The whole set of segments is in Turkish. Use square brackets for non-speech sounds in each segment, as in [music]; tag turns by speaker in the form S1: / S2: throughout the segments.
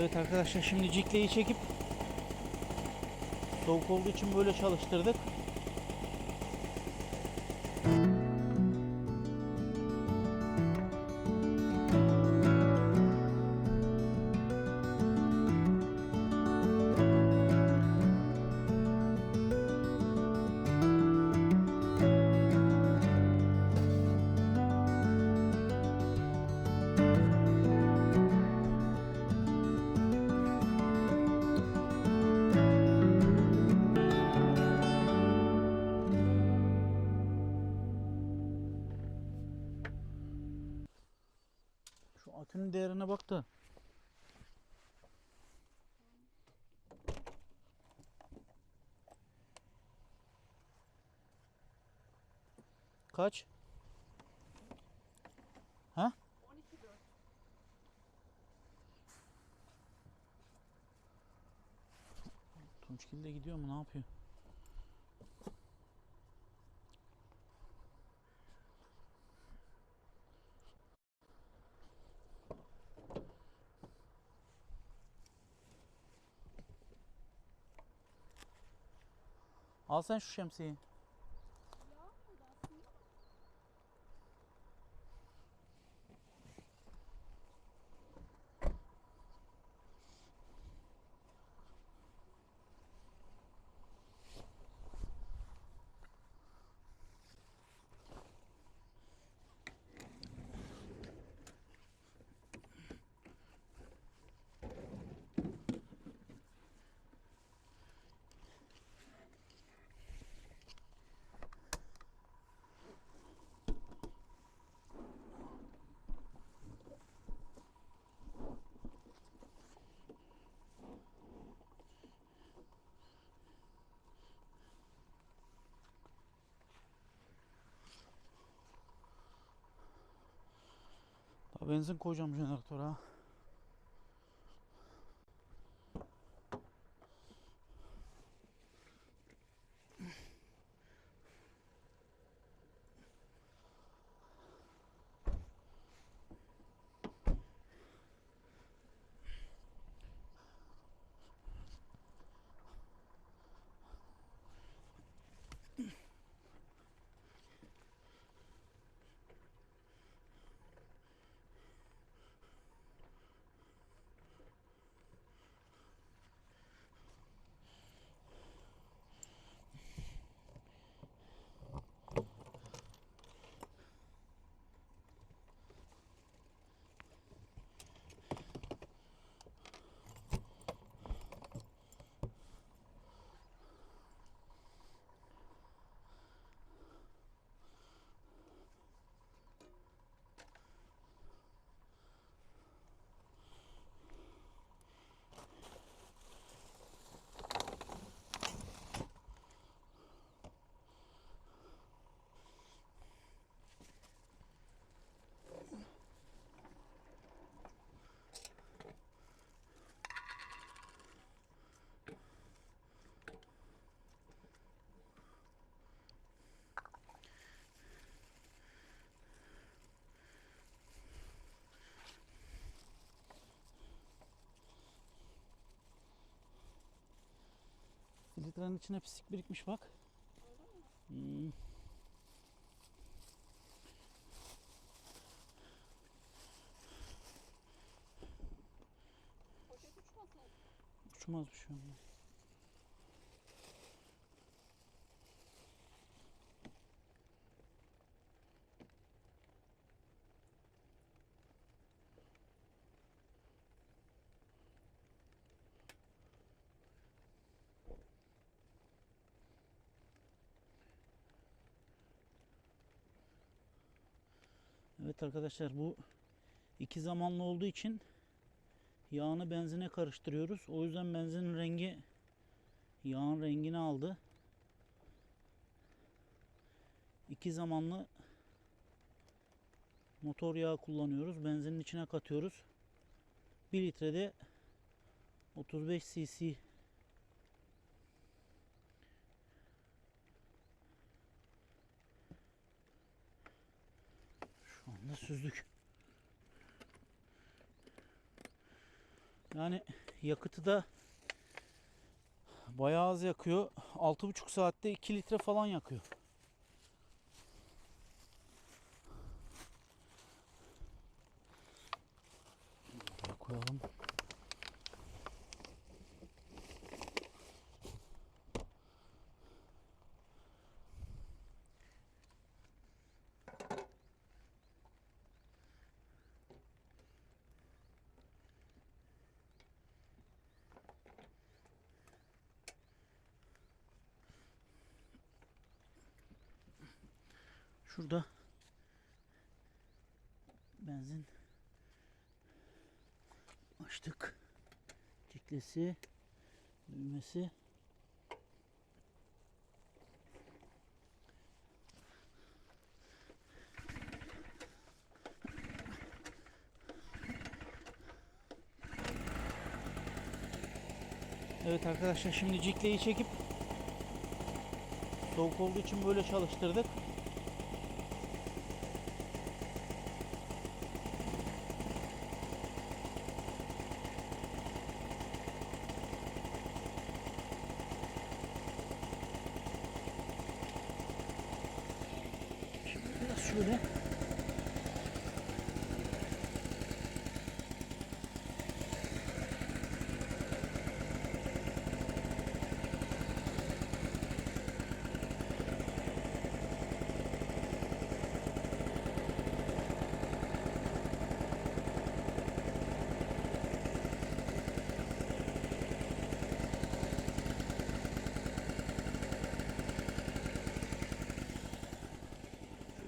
S1: Evet arkadaşlar şimdi cikleyi çekip soğuk olduğu için böyle çalıştırdık. Akünün değerine bak da. Kaç? Ha?
S2: 12.4.
S1: Tunçgil de gidiyor mu? Ne yapıyor? Al sen şu şemsiyeyi. Daha benzin koyacağım jeneratöre Filtrenin içine pislik birikmiş bak. Hmm. Uçmaz bir şey olmaz. Evet arkadaşlar bu iki zamanlı olduğu için yağını benzine karıştırıyoruz. O yüzden benzinin rengi yağın rengini aldı. İki zamanlı motor yağı kullanıyoruz. Benzinin içine katıyoruz. 1 litrede 35 cc Anda süzdük. Yani yakıtı da bayağı az yakıyor. 6,5 saatte 2 litre falan yakıyor. Buraya koyalım. Şurada benzin açtık. Ciklesi, düğmesi. Evet arkadaşlar şimdi cikleyi çekip soğuk olduğu için böyle çalıştırdık. Şimdi biraz şöyle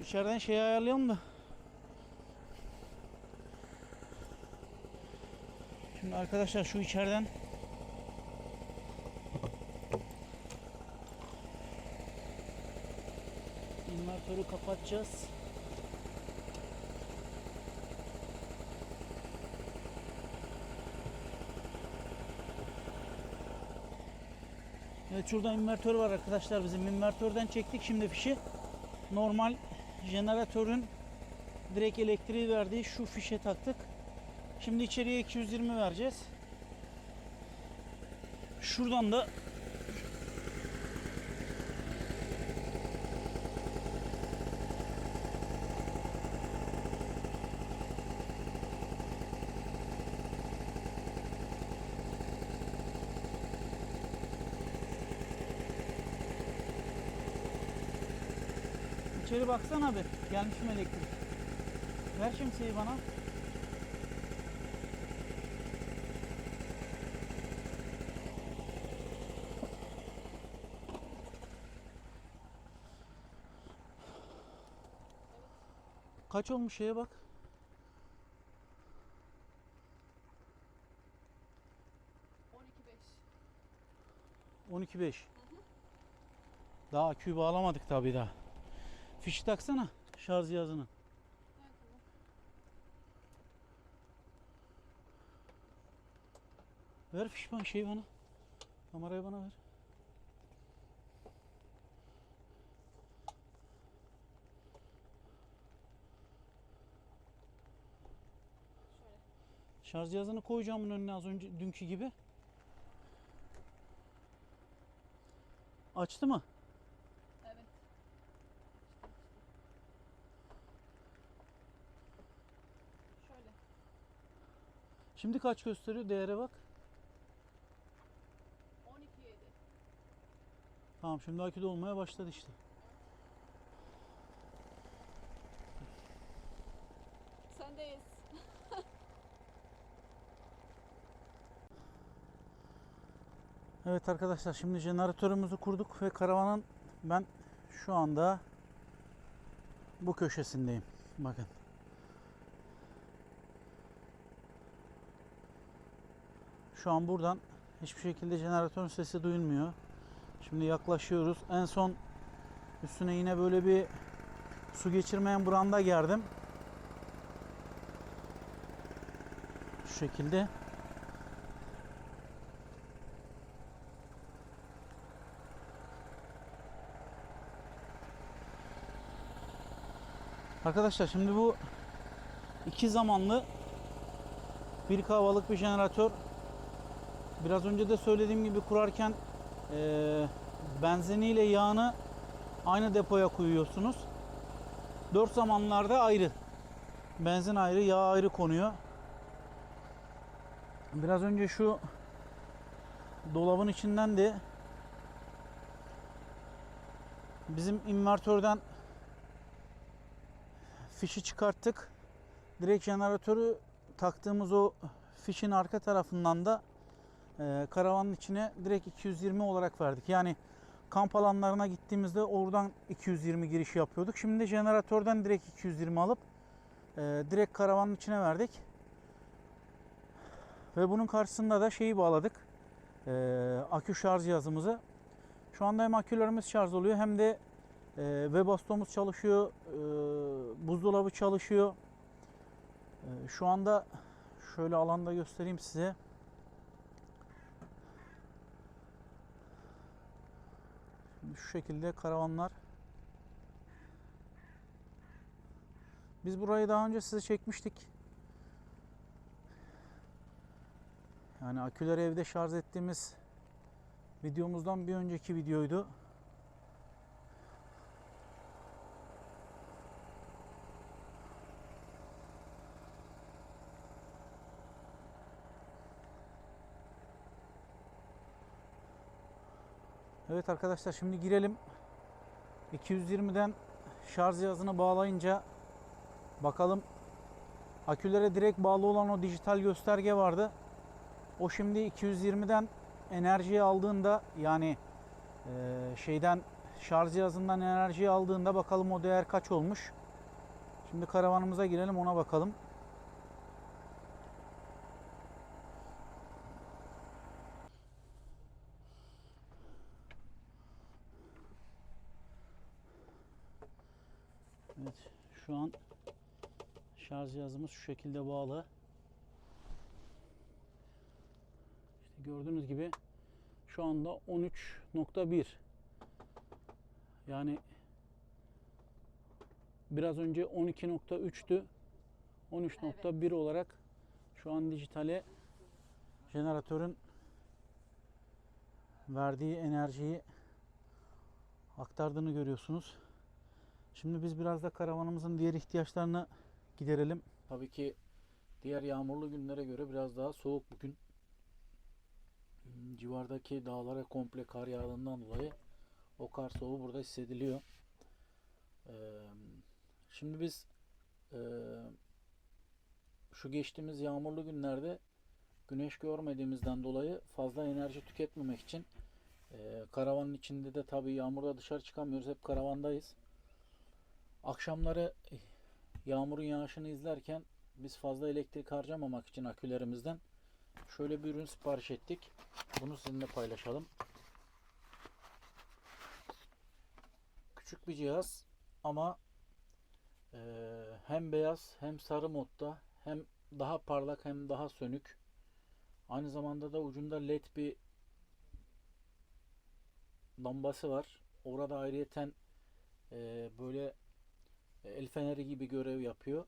S1: şu içeriden şeyi ayarlayalım da. Şimdi arkadaşlar şu içeriden invertörü kapatacağız. Evet şurada invertör var arkadaşlar bizim invertörden çektik şimdi fişi. Normal jeneratörün direkt elektriği verdiği şu fişe taktık. Şimdi içeriye 220 vereceğiz. Şuradan da İçeri baksana abi. Gelmiş mi elektrik? Ver şemsiyeyi bana. Kaç olmuş şeye bak.
S2: On iki beş.
S1: 12.5. Daha aküyü bağlamadık tabii daha. Fişi taksana şarj cihazını. Ver fiş bana şey bana. Kamerayı bana ver.
S2: Şöyle.
S1: Şarj cihazını koyacağım bunun önüne az önce dünkü gibi. Açtı mı?
S2: Evet. İşte, işte. Şöyle.
S1: Şimdi kaç gösteriyor? Değere bak.
S2: On iki yedi.
S1: Tamam şimdi akü dolmaya başladı işte.
S2: Sendeyiz. [laughs]
S1: Evet arkadaşlar şimdi jeneratörümüzü kurduk ve karavanın ben şu anda bu köşesindeyim. Bakın. Şu an buradan hiçbir şekilde jeneratörün sesi duyulmuyor. Şimdi yaklaşıyoruz. En son üstüne yine böyle bir su geçirmeyen branda gerdim. Şu şekilde. Arkadaşlar şimdi bu iki zamanlı bir havalık bir jeneratör Biraz önce de söylediğim gibi kurarken eee benziniyle yağını aynı depoya koyuyorsunuz. Dört zamanlarda ayrı. Benzin ayrı, yağ ayrı konuyor. Biraz önce şu dolabın içinden de bizim invertörden fişi çıkarttık. Direkt jeneratörü taktığımız o fişin arka tarafından da e, karavanın içine direkt 220 olarak verdik. Yani kamp alanlarına gittiğimizde oradan 220 giriş yapıyorduk. Şimdi de jeneratörden direkt 220 alıp e, direkt karavanın içine verdik. Ve bunun karşısında da şeyi bağladık. E, akü şarj cihazımızı. Şu anda hem akülerimiz şarj oluyor hem de e, Webasto'muz çalışıyor. e, buzdolabı çalışıyor. E, şu anda şöyle alanda göstereyim size. Şu şekilde karavanlar. Biz burayı daha önce size çekmiştik. Yani aküleri evde şarj ettiğimiz videomuzdan bir önceki videoydu. Evet arkadaşlar şimdi girelim. 220'den şarj cihazını bağlayınca bakalım akülere direkt bağlı olan o dijital gösterge vardı. O şimdi 220'den enerjiyi aldığında yani eee, şeyden şarj cihazından enerjiyi aldığında bakalım o değer kaç olmuş. Şimdi karavanımıza girelim ona bakalım. Evet şu an şarj cihazımız şu şekilde bağlı. İşte gördüğünüz gibi şu anda 13.1 yani biraz önce 12.3'tü 13.1 olarak şu an dijitale jeneratörün verdiği enerjiyi aktardığını görüyorsunuz. Şimdi biz biraz da karavanımızın diğer ihtiyaçlarını giderelim. Tabii ki diğer yağmurlu günlere göre biraz daha soğuk bugün. Civardaki dağlara komple kar yağdığından dolayı o kar soğuğu burada hissediliyor. Ee, Şimdi biz e, şu geçtiğimiz yağmurlu günlerde güneş görmediğimizden dolayı fazla enerji tüketmemek için e, karavanın içinde de tabii yağmurda dışarı çıkamıyoruz. Hep karavandayız. Akşamları eh, yağmurun yağışını izlerken biz fazla elektrik harcamamak için akülerimizden şöyle bir ürün sipariş ettik. Bunu sizinle paylaşalım. Küçük bir cihaz ama eee, hem beyaz hem sarı modda hem daha parlak hem daha sönük. Aynı zamanda da ucunda led bir lambası var. Orada ayrıyeten eee, böyle el feneri gibi görev yapıyor.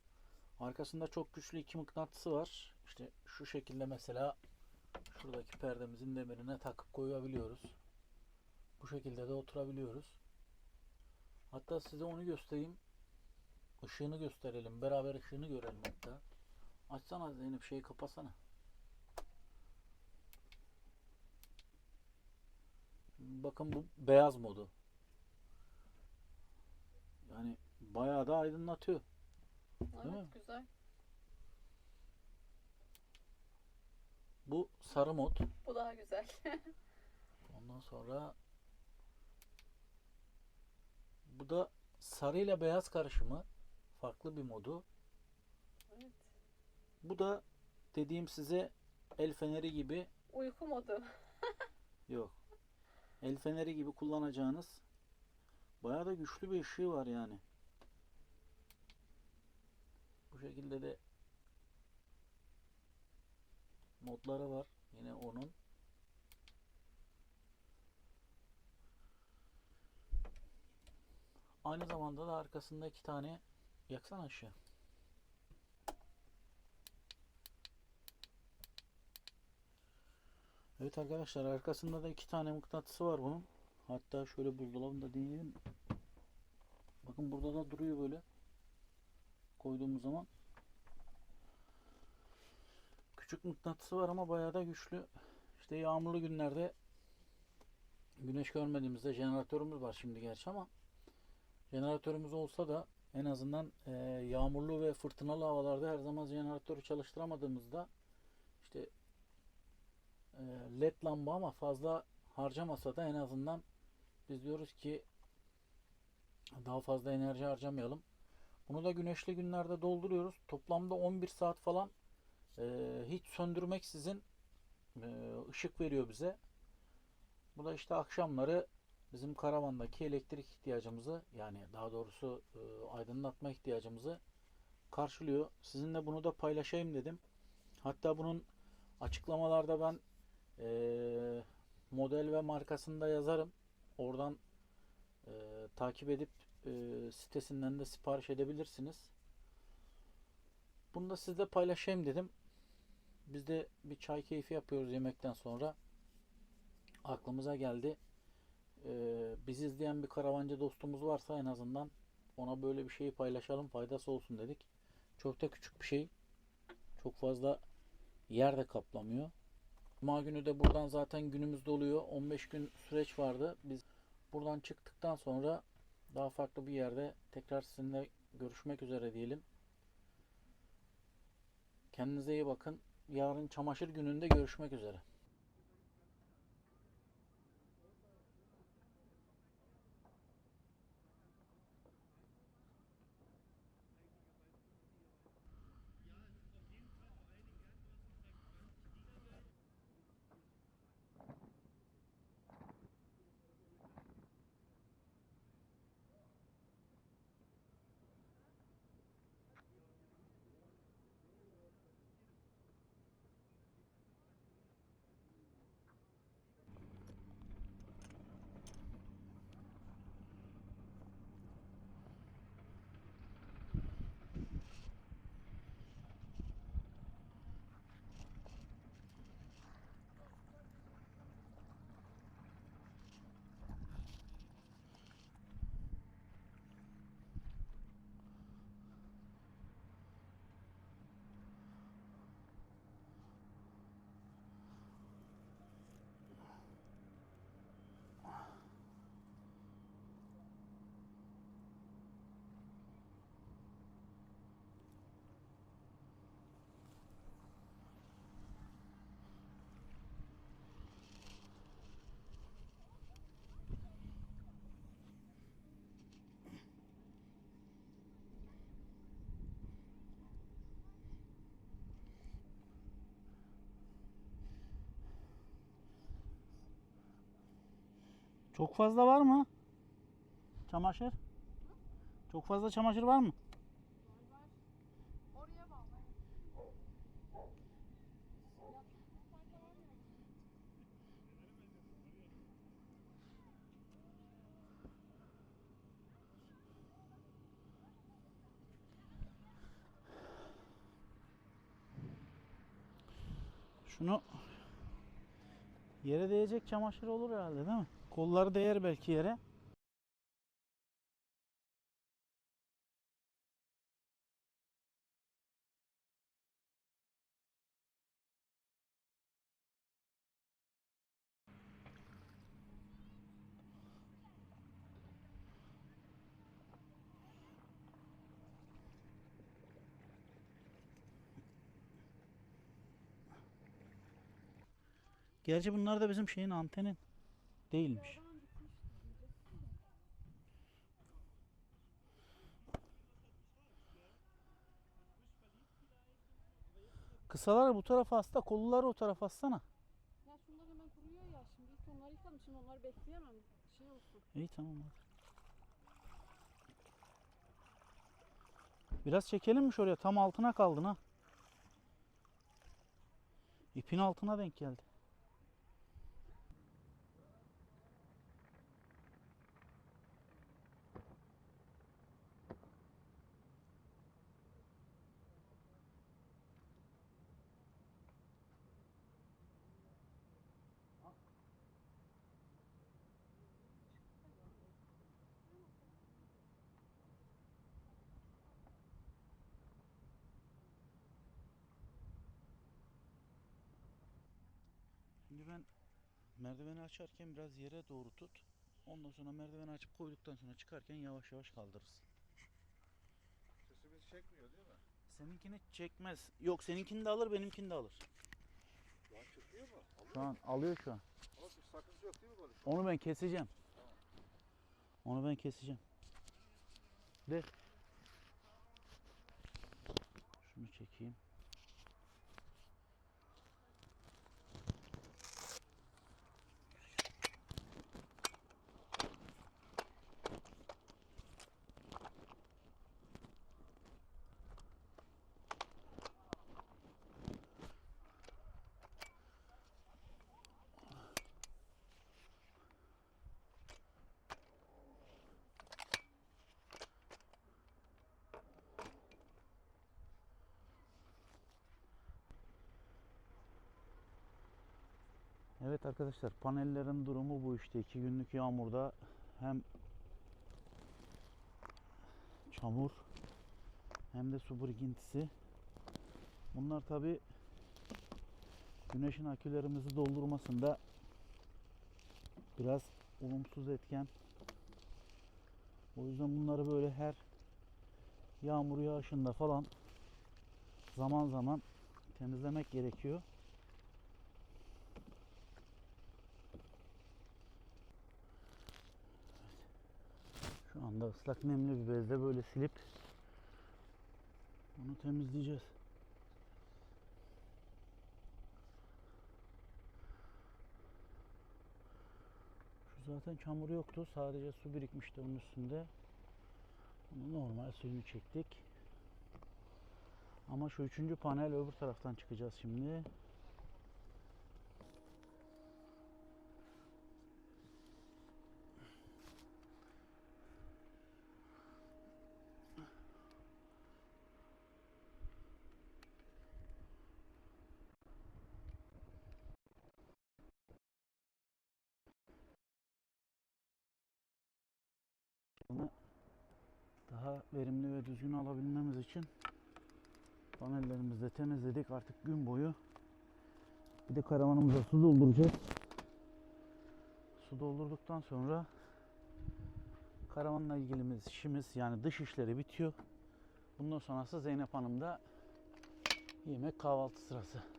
S1: Arkasında çok güçlü iki mıknatısı var. İşte şu şekilde mesela şuradaki perdemizin demirine takıp koyabiliyoruz. Bu şekilde de oturabiliyoruz. Hatta size onu göstereyim. Işığını gösterelim. Beraber ışığını görelim hatta. Açsana Zeynep şeyi kapatsana. Bakın bu beyaz modu. Yani bayağı da aydınlatıyor. mi?
S2: Evet güzel.
S1: Bu sarı mod.
S2: Bu daha güzel. [laughs]
S1: Ondan sonra bu da sarı ile beyaz karışımı. Farklı bir modu.
S2: evet.
S1: Bu da dediğim size el feneri gibi
S2: Uyku modu. [laughs]
S1: yok. El feneri gibi kullanacağınız bayağı da güçlü bir ışığı var yani. Şekilde de modları var. Yine onun. Aynı zamanda da arkasında iki tane yaksana ışığı. Evet arkadaşlar arkasında da iki tane mıknatısı var bunun. Hatta şöyle buzdolabında deneyelim. Bakın burada da duruyor böyle. Koyduğumuz zaman. Küçük mıknatısı var ama bayağı da güçlü. İşte yağmurlu günlerde güneş görmediğimizde jeneratörümüz var şimdi gerçi ama jeneratörümüz olsa da en azından e, yağmurlu ve fırtınalı havalarda her zaman jeneratörü çalıştıramadığımızda işte e, led lamba ama fazla harcamasa da en azından biz diyoruz ki daha fazla enerji harcamayalım. Bunu da güneşli günlerde dolduruyoruz. Toplamda 11 saat falan e, hiç söndürmeksizin e, ışık veriyor bize. Bu da işte akşamları bizim karavandaki elektrik ihtiyacımızı yani daha doğrusu e, aydınlatma ihtiyacımızı karşılıyor. Sizinle bunu da paylaşayım dedim. Hatta bunun açıklamalarda ben e, model ve markasını da yazarım. Oradan e, takip edip e, sitesinden de sipariş edebilirsiniz. Bunu da sizle paylaşayım dedim. Biz de bir çay keyfi yapıyoruz yemekten sonra. Aklımıza geldi. Ee, bizi izleyen bir karavancı dostumuz varsa en azından ona böyle bir şeyi paylaşalım faydası olsun dedik. Çok da küçük bir şey. Çok fazla yer de kaplamıyor. Cuma günü de buradan zaten günümüz doluyor. 15 gün süreç vardı. Biz buradan çıktıktan sonra daha farklı bir yerde tekrar sizinle görüşmek üzere diyelim. Kendinize iyi bakın. Yarın çamaşır gününde görüşmek üzere. Çok fazla var mı? Çamaşır? Çok fazla çamaşır var mı?
S2: Oraya bağlı.
S1: Şunu yere değecek çamaşır olur herhalde değil mi? Kolları değer belki yere. Gerçi bunlar da bizim şeyin antenin değilmiş. Kısalar bu tarafa hasta, kollular o tarafa assana.
S2: Ya şunlar hemen kuruyor ya. Şimdi ilk onları yıkadım. Şimdi onları bekleyemem. Şey olsun.
S1: İyi tamam hadi. Biraz çekelim mi şuraya? Tam altına kaldın ha. İpin altına denk geldi. Şimdi ben merdiveni açarken biraz yere doğru tut. Ondan sonra merdiveni açıp koyduktan sonra çıkarken yavaş yavaş kaldırırsın.
S3: Sesimiz çekmiyor değil mi?
S1: Seninkini çekmez. Yok seninkini de alır benimkini de alır.
S3: Şu an çıkıyor mu? Alıyor
S1: Şu an alıyor şu an.
S3: Ama bir sakınca yok değil mi böyle?
S1: Onu ben keseceğim. Onu ben keseceğim. De. Şunu çekeyim. Evet arkadaşlar panellerin durumu bu işte. iki günlük yağmurda hem çamur hem de su birikintisi. Bunlar tabi güneşin akülerimizi doldurmasında biraz olumsuz etken. O yüzden bunları böyle her yağmur yağışında falan zaman zaman temizlemek gerekiyor. Anda ıslak nemli bir bezle böyle silip onu temizleyeceğiz. Şu zaten çamur yoktu. Sadece su birikmişti onun üstünde. Bunu normal suyunu çektik. Ama şu üçüncü panel öbür taraftan çıkacağız şimdi. Bunu verimli ve düzgün alabilmemiz için panellerimizi de temizledik artık gün boyu. Bir de karavanımıza su dolduracağız. Su doldurduktan sonra karavanla ilgili işimiz yani dış işleri bitiyor. Bundan sonrası Zeynep Hanım'da yemek kahvaltı sırası.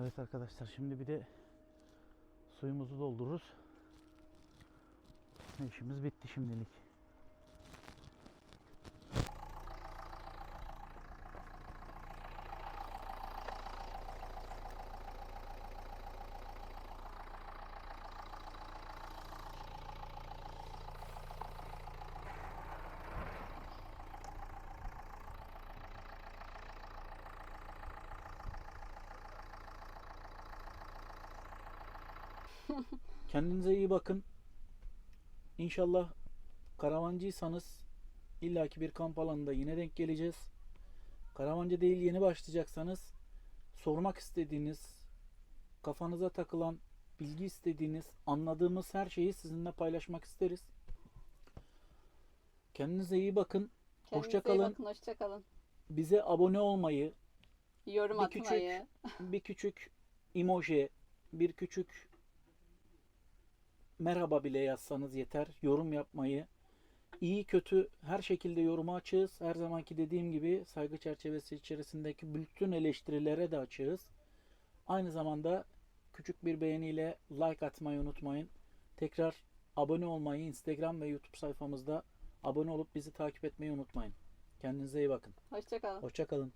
S1: Evet arkadaşlar şimdi bir de suyumuzu doldururuz. İşimiz bitti şimdilik. Kendinize iyi bakın. İnşallah karavancıysanız illaki bir kamp alanında yine denk geleceğiz. Karavancı değil yeni başlayacaksanız sormak istediğiniz, kafanıza takılan, bilgi istediğiniz, anladığımız her şeyi sizinle paylaşmak isteriz. Kendinize iyi bakın.
S2: Kendinize
S1: Hoşça kalın.
S2: bakın. Hoşça kalın.
S1: Bize abone olmayı,
S2: Yorum
S1: Bir küçük-
S2: atmayı.
S1: bir küçük [laughs] emoji, bir küçük merhaba bile yazsanız yeter. Yorum yapmayı, iyi kötü her şekilde yoruma açığız. Her zamanki dediğim gibi saygı çerçevesi içerisindeki bütün eleştirilere de açığız. Aynı zamanda küçük bir beğeniyle like atmayı unutmayın. Tekrar abone olmayı Instagram ve YouTube sayfamızda abone olup bizi takip etmeyi unutmayın. Kendinize iyi bakın.
S2: Hoşça kalın.
S1: Hoşça kalın.